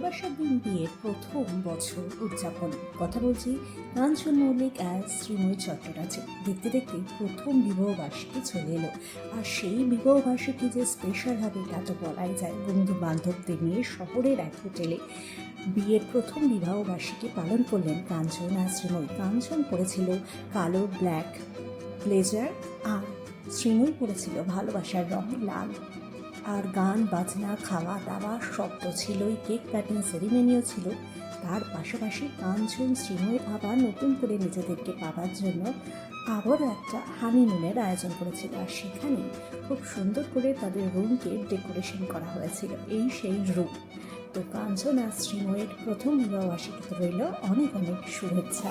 ভালোবাসার দিন বিয়ের প্রথম বছর উদযাপন। কথা বলছি কাঞ্চন মৌলিক আর শ্রীময় চট্টরাজে দেখতে দেখতে প্রথম বিবাহবার্ষিকী চলে এলো। আর সেই বিবাহ বার্ষিকী যে স্পেশাল হবে, তা তো বলাই যায়। বন্ধু বান্ধবদের নিয়ে শহরের এক হোটেলে বিয়ের প্রথম বিবাহ বার্ষিকী পালন করলেন কাঞ্চন আর শ্রীময়। কাঞ্চন পড়েছিল কালো ব্ল্যাক ব্লেজার আর শ্রীময় পড়েছিল ভালোবাসার রং লাল। আর গান, বাজনা খাওয়া দাওয়া সব তো ছিলই। কেক কাটিং সেরিমনিও ছিল। তার পাশাপাশি কাঞ্চন শ্রীময় আবার নতুন করে নিজেদেরকে পাওয়ার জন্য আবারও একটা হানিমুনের আয়োজন করেছিল। আর সেখানে খুব সুন্দর করে তাদের রুমকে ডেকোরেশন করা হয়েছিল। এই সেই রুম তো কাঞ্চন আর শ্রীময়ের প্রথম বিবাহবার্ষিকীতে রইল অনেক অনেক শুভেচ্ছা।